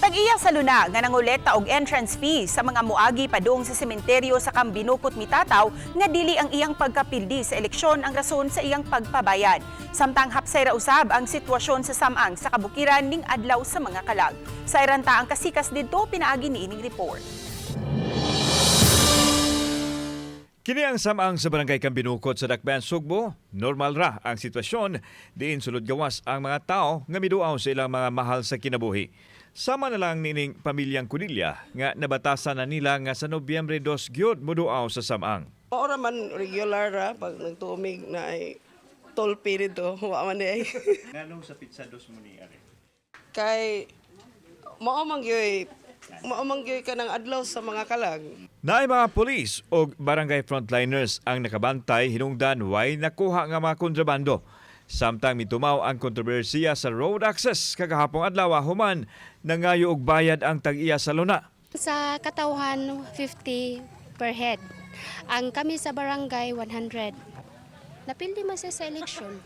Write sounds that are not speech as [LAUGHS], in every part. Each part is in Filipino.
Tag-iya sa luna nga nangolekta og entrance fee sa mga muagi padung sa sementeryo sa Kambinukot Mitataw nga dili ang iyang pagkapildi sa eleksyon ang rason sa iyang pagpabayad. Samtang hapsay ra usab ang sitwasyon sa samang sa kabukiran ning adlaw sa mga kalag. Sa iranta ang kasikas didto pinaagi ni ining report. Kini ang samang sa barangay Kambinukot sa Dakbayan, Sugbo. Normal ra ang sitwasyon diin sulod gawas ang mga tao nga miduaw sa ilang mga mahal sa kinabuhi. Sama na lang nining pamilyang Kunilya nga nabatasan na nila nga sa Nobyembre 2 gyud muduaw sa samang. Ora man regular ra pag nagtumig na ay toll period to, [LAUGHS] wa man ay. Nganong sa pizza dos mo ni ari? Kay mao man gyud mao man gyud kanang adlaw sa mga kalag. Naay mga polis o barangay frontliners ang nakabantay hinungdan way nakuha nga mga kontrabando. Samtang mitumaw ang kontrobersiya sa road access kagahapong adlaw human nangayo og bayad ang tag-iya sa luna. Sa katauhan, 50 per head. Ang kami sa barangay, 100. Napildi man siya sa eleksyon.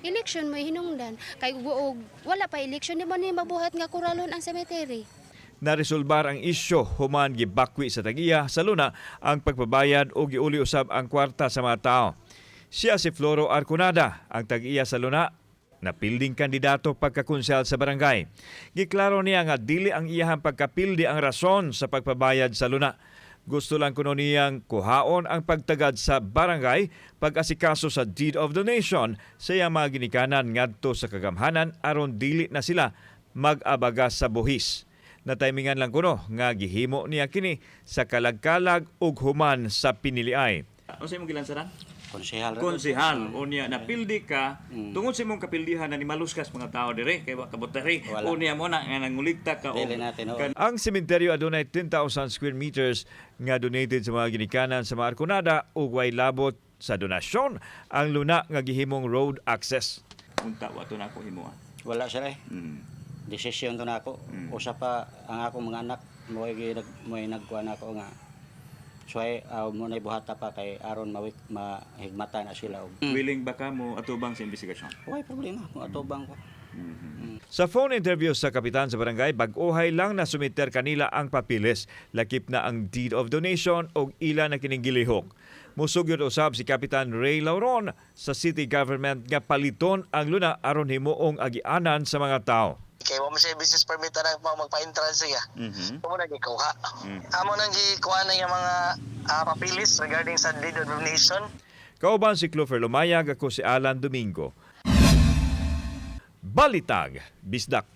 Eleksyon mo hinungdan. Kay buog, wala pa eleksyon, di man ni mabuhat nga kuralon ang cemetery. Naresolbar ang isyo human gibakwi sa tag-iya sa luna ang pagpabayad o giuli usab ang kwarta sa mga tao. Siya si Floro Arconada, ang tag-iya sa luna napilding kandidato pagkakonsyal sa barangay. Giklaro niya nga dili ang iyahang pagkapildi ang rason sa pagpabayad sa luna. Gusto lang kuno niyang kuhaon ang pagtagad sa barangay pag-asikaso sa deed of donation sa iyang mga ginikanan ngadto sa kagamhanan aron dili na sila mag-abaga sa buhis. Nataymingan lang kuno nga gihimo niya kini sa kalagkalag ug human sa piniliay. Ano sa imong gilansaran? Konsehal. ra. Konsehal. O niya, napildi ka, tungod sa imong kapildihan na ni maluskas mga tao dire, kay wa. O niya mo na, nga nanguligta ka. o- Dili natin, oh. Ang sementeryo adunay 10,000 square meters nga donated sa mga ginikanan sa mga Arconada ug way labot sa donasyon ang luna nga gihimong road access. Unta, wato na ako himuan. Wala sila eh. Mm. Desisyon to na ako. Usa pa ang akong mga anak mo nag mo nagkuha na ako nga So ay uh, mo na buhata pa kay aron mawik mahigmata na sila og. Willing ba ka mo atubang sa investigasyon? Why problema mo atubang ko. Sa phone interview sa kapitan sa barangay, bag-ohay lang na sumiter kanila ang papilis. Lakip na ang deed of donation o ila na kining gilihok. Musugyod usab si Kapitan Ray Lauron sa city government nga paliton ang luna aron himuong agianan sa mga tao. Kay wa mo siya business permit na mag magpa-entrance siya. Mhm. Amo na gikuha. Mm. Amo nang gikuha na yung mga ah, papilis regarding sa deed of donation. Kauban si Clover Lumayag ako si Alan Domingo. Balitag, Bisdak.